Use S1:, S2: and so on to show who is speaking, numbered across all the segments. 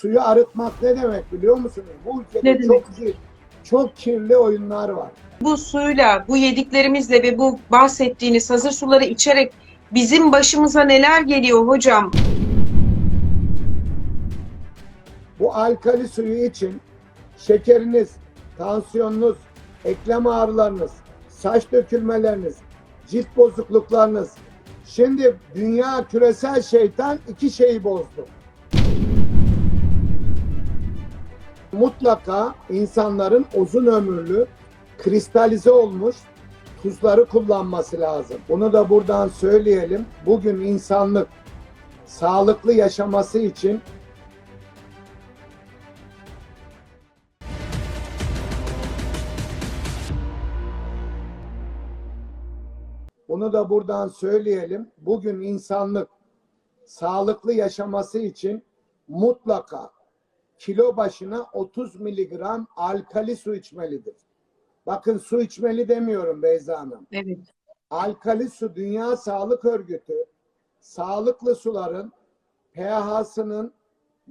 S1: Suyu arıtmak ne demek biliyor musunuz? Bu ülkede
S2: Ne
S1: çok çok kirli oyunlar var.
S2: Bu suyla, bu yediklerimizle ve bu bahsettiğiniz hazır suları içerek bizim başımıza neler geliyor hocam?
S1: Bu alkali suyu için şekeriniz, tansiyonunuz, eklem ağrılarınız, saç dökülmeleriniz, cilt bozukluklarınız. Şimdi dünya küresel şeytan iki şeyi bozdu. Mutlaka insanların uzun ömürlü, kristalize olmuş tuzları kullanması lazım. Bunu da buradan söyleyelim. Bugün insanlık sağlıklı yaşaması için Bunu da buradan söyleyelim. Bugün insanlık sağlıklı yaşaması için mutlaka kilo başına 30 miligram alkali su içmelidir. Bakın su içmeli demiyorum Beyza Hanım.
S2: Evet.
S1: Alkali su Dünya Sağlık Örgütü sağlıklı suların pH'sının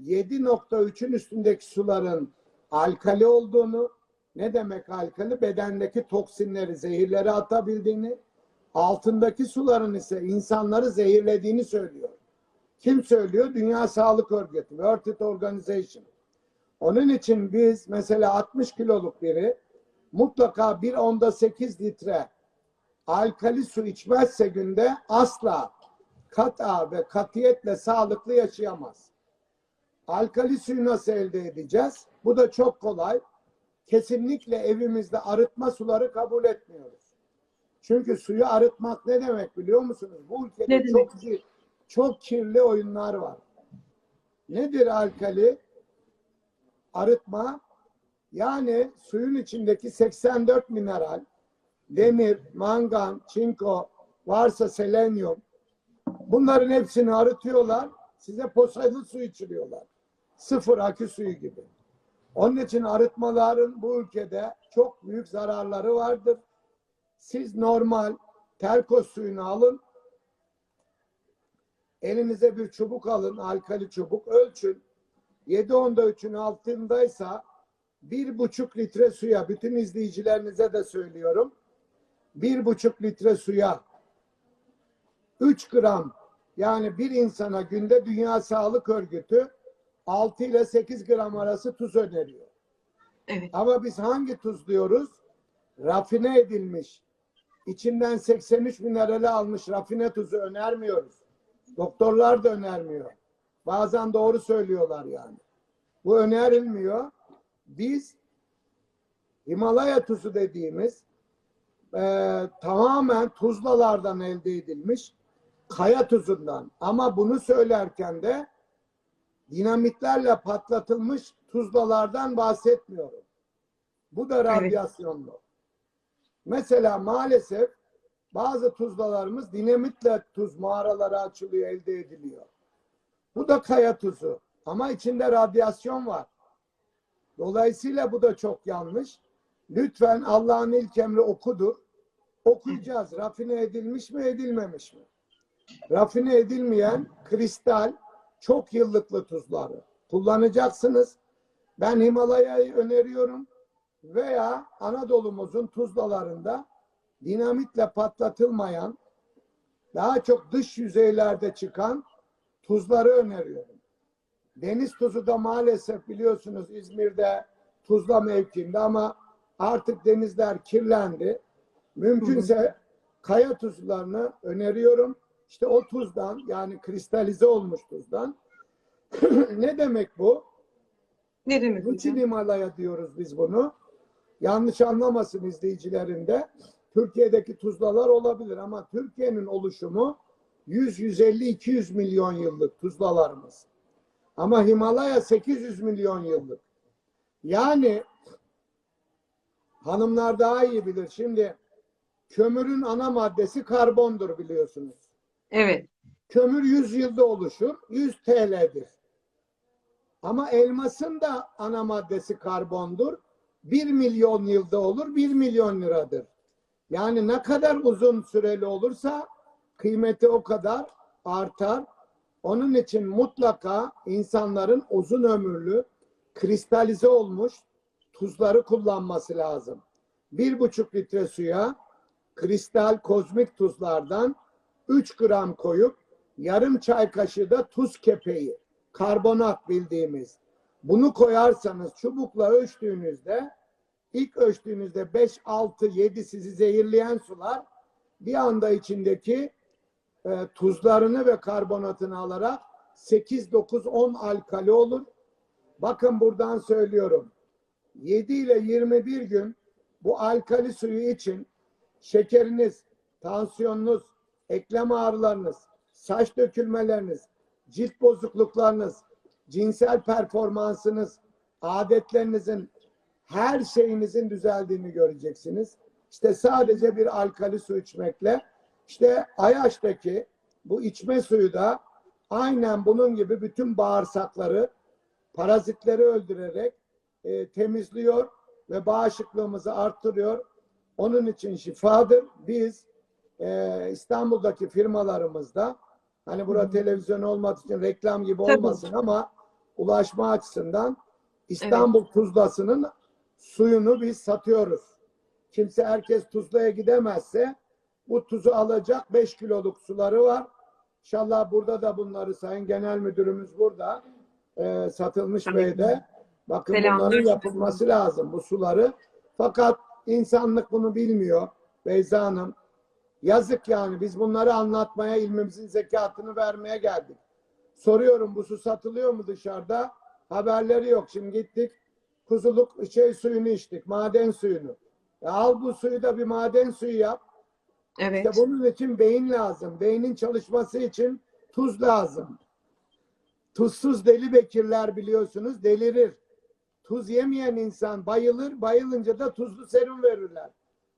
S1: 7.3'ün üstündeki suların alkali olduğunu, ne demek alkali? Bedendeki toksinleri, zehirleri atabildiğini, altındaki suların ise insanları zehirlediğini söylüyor. Kim söylüyor? Dünya Sağlık Örgütü, World Health Organization. Onun için biz mesela 60 kiloluk biri mutlaka bir onda 8 litre alkali su içmezse günde asla kata ve katiyetle sağlıklı yaşayamaz. Alkali suyu nasıl elde edeceğiz? Bu da çok kolay. Kesinlikle evimizde arıtma suları kabul etmiyoruz. Çünkü suyu arıtmak ne demek biliyor musunuz? Bu ülkede çok çok kirli oyunlar var. Nedir alkali? Arıtma yani suyun içindeki 84 mineral, demir, mangan, çinko, varsa selenyum bunların hepsini arıtıyorlar. Size posaylı su içiriyorlar. Sıfır akü suyu gibi. Onun için arıtmaların bu ülkede çok büyük zararları vardır. Siz normal terkos suyunu alın. Elinize bir çubuk alın, alkali çubuk. Ölçün. 7 onda 3'ün altındaysa bir buçuk litre suya, bütün izleyicilerinize de söylüyorum. Bir buçuk litre suya 3 gram yani bir insana günde Dünya Sağlık Örgütü 6 ile 8 gram arası tuz öneriyor.
S2: Evet.
S1: Ama biz hangi tuz diyoruz? Rafine edilmiş. içinden 83 minerali almış rafine tuzu önermiyoruz. Doktorlar da önermiyor. Bazen doğru söylüyorlar yani. Bu önerilmiyor. Biz Himalaya tuzu dediğimiz eee, tamamen tuzlalardan elde edilmiş kaya tuzundan. Ama bunu söylerken de dinamitlerle patlatılmış tuzlalardan bahsetmiyorum. Bu da radyasyonlu. Mesela maalesef bazı tuzlalarımız dinamitle tuz mağaraları açılıyor, elde ediliyor. Bu da kaya tuzu. Ama içinde radyasyon var. Dolayısıyla bu da çok yanlış. Lütfen Allah'ın ilk emri okudur. Okuyacağız. Rafine edilmiş mi, edilmemiş mi? Rafine edilmeyen kristal çok yıllıklı tuzları kullanacaksınız. Ben Himalaya'yı öneriyorum veya Anadolu'muzun tuzlalarında dinamitle patlatılmayan daha çok dış yüzeylerde çıkan tuzları öneriyorum. Deniz tuzu da maalesef biliyorsunuz İzmir'de tuzla mevkinde ama artık denizler kirlendi. Mümkünse kaya tuzlarını öneriyorum. İşte o tuzdan yani kristalize olmuş tuzdan. ne demek bu?
S2: Ne demek hocam?
S1: Himalaya diyoruz biz bunu? Yanlış anlamasın izleyicilerin de. Türkiye'deki tuzlalar olabilir ama Türkiye'nin oluşumu 100, 150, 200 milyon yıllık tuzlalarımız. Ama Himalaya 800 milyon yıllık. Yani hanımlar daha iyi bilir. Şimdi kömürün ana maddesi karbondur biliyorsunuz.
S2: Evet.
S1: Kömür 100 yılda oluşur. 100 TL'dir. Ama elmasın da ana maddesi karbondur. 1 milyon yılda olur. 1 milyon liradır. Yani ne kadar uzun süreli olursa kıymeti o kadar artar. Onun için mutlaka insanların uzun ömürlü, kristalize olmuş tuzları kullanması lazım. Bir buçuk litre suya kristal kozmik tuzlardan 3 gram koyup yarım çay kaşığı da tuz kepeği, karbonat bildiğimiz. Bunu koyarsanız çubukla ölçtüğünüzde ilk ölçtüğünüzde 5, 6, 7 sizi zehirleyen sular bir anda içindeki e, tuzlarını ve karbonatını alarak 8, 9, 10 alkali olur. Bakın buradan söylüyorum. 7 ile 21 gün bu alkali suyu için şekeriniz, tansiyonunuz, eklem ağrılarınız, saç dökülmeleriniz, cilt bozukluklarınız, cinsel performansınız, adetlerinizin her şeyinizin düzeldiğini göreceksiniz. İşte sadece bir alkali su içmekle işte Ayaş'taki bu içme suyu da aynen bunun gibi bütün bağırsakları, parazitleri öldürerek e, temizliyor ve bağışıklığımızı arttırıyor. Onun için şifadır. Biz e, İstanbul'daki firmalarımızda hani burada televizyon olmadığı için reklam gibi
S2: Tabii.
S1: olmasın ama ulaşma açısından İstanbul Tuzla'sının suyunu biz satıyoruz. Kimse herkes Tuzla'ya gidemezse bu tuzu alacak 5 kiloluk suları var. İnşallah burada da bunları Sayın Genel Müdürümüz burada e, satılmış
S2: Tabii.
S1: beyde. Bakın
S2: Selamlar.
S1: bunların yapılması lazım bu suları. Fakat insanlık bunu bilmiyor Beyza Hanım. Yazık yani biz bunları anlatmaya, ilmimizin zekatını vermeye geldik. Soruyorum bu su satılıyor mu dışarıda? Haberleri yok. Şimdi gittik kuzuluk şey suyunu içtik, maden suyunu. Ya al bu suyu da bir maden suyu yap.
S2: Evet.
S1: İşte bunun için beyin lazım. Beynin çalışması için tuz lazım. Tuzsuz deli bekirler biliyorsunuz delirir. Tuz yemeyen insan bayılır, bayılınca da tuzlu serum verirler.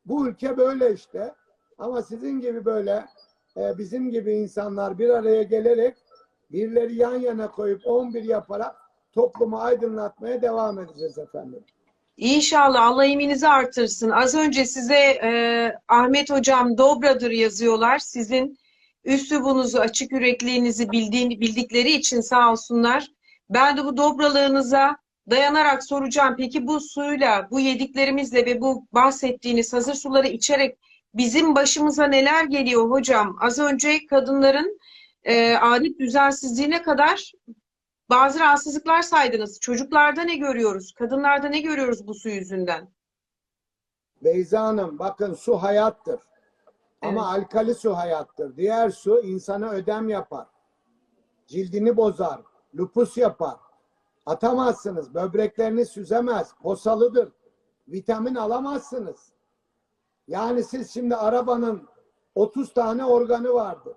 S1: Bu ülke böyle işte. Ama sizin gibi böyle e, bizim gibi insanlar bir araya gelerek birileri yan yana koyup 11 yaparak toplumu aydınlatmaya devam edeceğiz efendim.
S2: İnşallah Allah eminizi artırsın. Az önce size e, Ahmet Hocam Dobradır yazıyorlar. Sizin üslubunuzu, açık yürekliğinizi bildiğini, bildikleri için sağ olsunlar. Ben de bu dobralığınıza dayanarak soracağım. Peki bu suyla, bu yediklerimizle ve bu bahsettiğiniz hazır suları içerek bizim başımıza neler geliyor hocam? Az önce kadınların e, adet düzensizliğine kadar bazı rahatsızlıklar saydınız. Çocuklarda ne görüyoruz? Kadınlarda ne görüyoruz bu su yüzünden?
S1: Beyza Hanım bakın su hayattır. Ama alkali su hayattır. Diğer su insana ödem yapar. Cildini bozar. Lupus yapar. Atamazsınız. Böbrekleriniz süzemez. Posalıdır. Vitamin alamazsınız. Yani siz şimdi arabanın 30 tane organı vardır.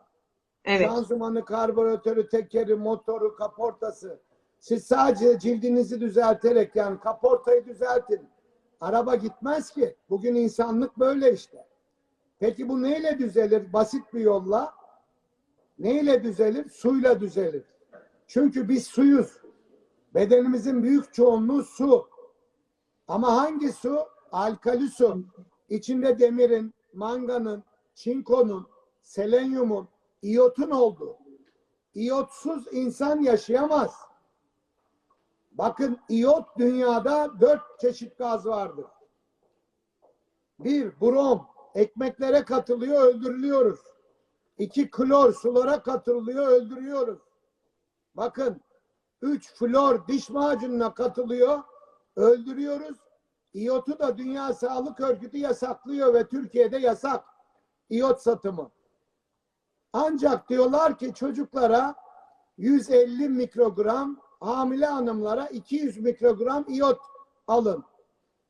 S2: Evet.
S1: Şanzımanı, karbüratörü, tekeri, motoru, kaportası. Siz sadece cildinizi düzelterek yani kaportayı düzeltin. Araba gitmez ki. Bugün insanlık böyle işte. Peki bu neyle düzelir? Basit bir yolla. Neyle düzelir? Suyla düzelir. Çünkü biz suyuz. Bedenimizin büyük çoğunluğu su. Ama hangi su? Alkali su. İçinde demirin, manganın, çinkonun, selenyumun, iyotun olduğu. İyotsuz insan yaşayamaz. Bakın iyot dünyada dört çeşit gaz vardır. Bir, brom. Ekmeklere katılıyor, öldürülüyoruz. İki, klor. Sulara katılıyor, öldürüyoruz. Bakın. Üç, flor. Diş macununa katılıyor, öldürüyoruz. İyotu da Dünya Sağlık Örgütü yasaklıyor ve Türkiye'de yasak. İyot satımı. Ancak diyorlar ki çocuklara 150 mikrogram, hamile hanımlara 200 mikrogram iyot alın.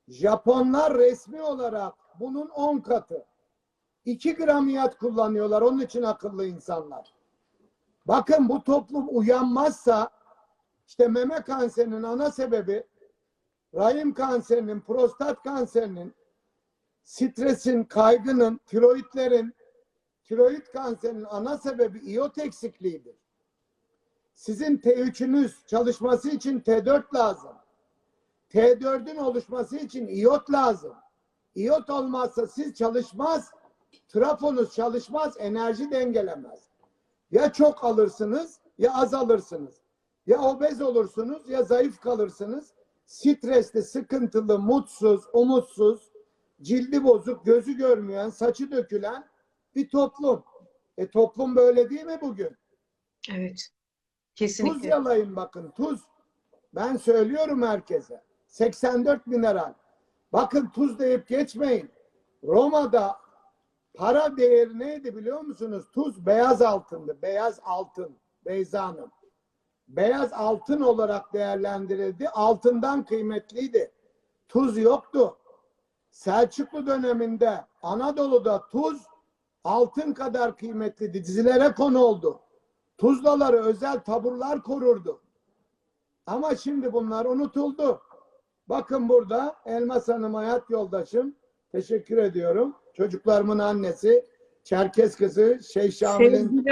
S1: Japonlar resmi olarak bunun 10 katı. 2 gram iyot kullanıyorlar. Onun için akıllı insanlar. Bakın bu toplum uyanmazsa işte meme kanserinin ana sebebi rahim kanserinin, prostat kanserinin, stresin, kaygının, tiroidlerin, tiroid kanserinin ana sebebi iyot eksikliğidir. Sizin T3'ünüz çalışması için T4 lazım. T4'ün oluşması için iyot lazım. İyot olmazsa siz çalışmaz, trafonuz çalışmaz, enerji dengelemez. Ya çok alırsınız ya azalırsınız. Ya obez olursunuz ya zayıf kalırsınız. Stresli, sıkıntılı, mutsuz, umutsuz, cildi bozuk, gözü görmeyen, saçı dökülen bir toplum. E toplum böyle değil mi bugün?
S2: Evet.
S1: Tuz
S2: Kesinlikle.
S1: yalayın bakın tuz. Ben söylüyorum herkese. 84 mineral. Bakın tuz deyip geçmeyin. Roma'da para değeri neydi biliyor musunuz? Tuz beyaz altındı. Beyaz altın. Beyza Hanım. Beyaz altın olarak değerlendirildi. Altından kıymetliydi. Tuz yoktu. Selçuklu döneminde Anadolu'da tuz altın kadar kıymetliydi. Dizilere konu oldu. Tuzlaları özel taburlar korurdu. Ama şimdi bunlar unutuldu. Bakın burada Elmas Hanım hayat yoldaşım. Teşekkür ediyorum. Çocuklarımın annesi. Çerkez kızı Şeyh Şamil'in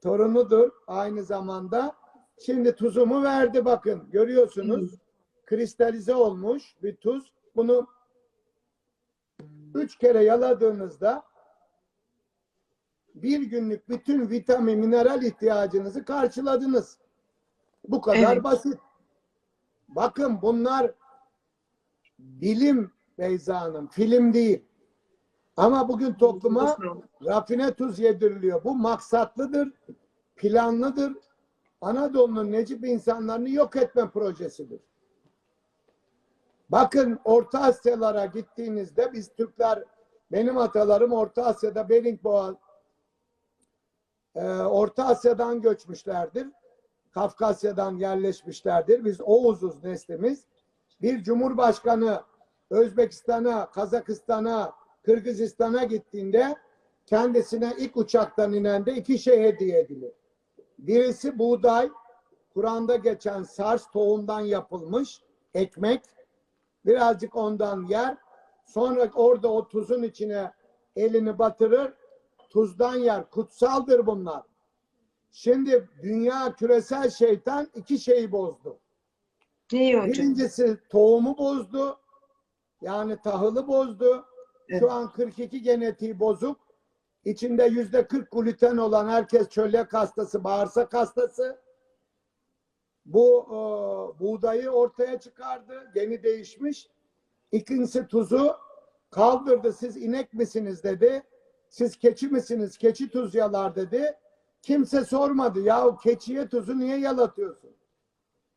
S1: torunudur aynı zamanda. Şimdi tuzumu verdi bakın. Görüyorsunuz. Kristalize olmuş bir tuz. Bunu üç kere yaladığınızda bir günlük bütün vitamin, mineral ihtiyacınızı karşıladınız. Bu kadar
S2: Evet.
S1: basit. Bakın bunlar bilim Beyza Hanım, film değil. Ama bugün topluma rafine tuz yediriliyor. Bu maksatlıdır, planlıdır. Anadolu'nun Necip insanlarını yok etme projesidir. Bakın Orta Asyalara gittiğinizde biz Türkler, benim atalarım Orta Asya'da Bellingboğa, e, Orta Asya'dan göçmüşlerdir. Kafkasya'dan yerleşmişlerdir. Biz Oğuz'uz neslimiz. Bir cumhurbaşkanı Özbekistan'a, Kazakistan'a, Kırgızistan'a gittiğinde kendisine ilk uçaktan inende iki şey hediye edilir. Birisi buğday, Kur'an'da geçen sars tohumdan yapılmış ekmek, birazcık ondan yer. Sonra orada o tuzun içine elini batırır, tuzdan yer. Kutsaldır bunlar. Şimdi dünya küresel şeytan iki şeyi bozdu.
S2: İyi hocam.
S1: Birincisi tohumu bozdu. Yani tahılı bozdu.
S2: Evet.
S1: Şu an 42 genetiği bozuk. İçinde yüzde 40 gluten olan herkes çölyak hastası, bağırsak hastası. Bu e, buğdayı ortaya çıkardı. Geni değişmiş. İkincisi tuzu kaldırdı. Siz inek misiniz dedi. Siz keçi misiniz? Keçi tuz yalar dedi. Kimse sormadı. Ya keçiye tuzu niye yalatıyorsun?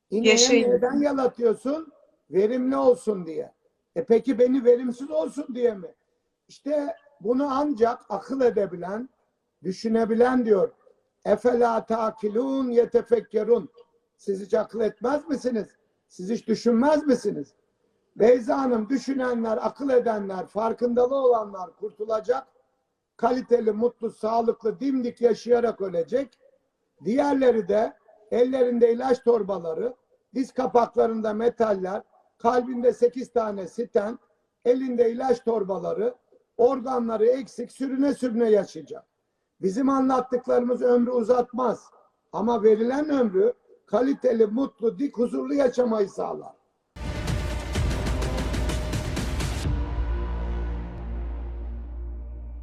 S1: İneğe
S2: Yaşayın.
S1: neden yalatıyorsun? Verimli olsun diye. E peki beni verimsiz olsun diye mi? İşte bunu ancak akıl edebilen, düşünebilen diyor. Efela takilun yetefekkerun. Siz hiç akıl etmez misiniz? Siz hiç düşünmez misiniz? Beyza Hanım düşünenler, akıl edenler, farkındalığı olanlar kurtulacak. Kaliteli, mutlu, sağlıklı, dimdik yaşayarak ölecek. Diğerleri de ellerinde ilaç torbaları, diz kapaklarında metaller, kalbinde 8 tane stent, elinde ilaç torbaları, organları eksik sürüne sürüne yaşayacak. Bizim anlattıklarımız ömrü uzatmaz. Ama verilen ömrü kaliteli, mutlu, dik, huzurlu yaşamayı sağlar.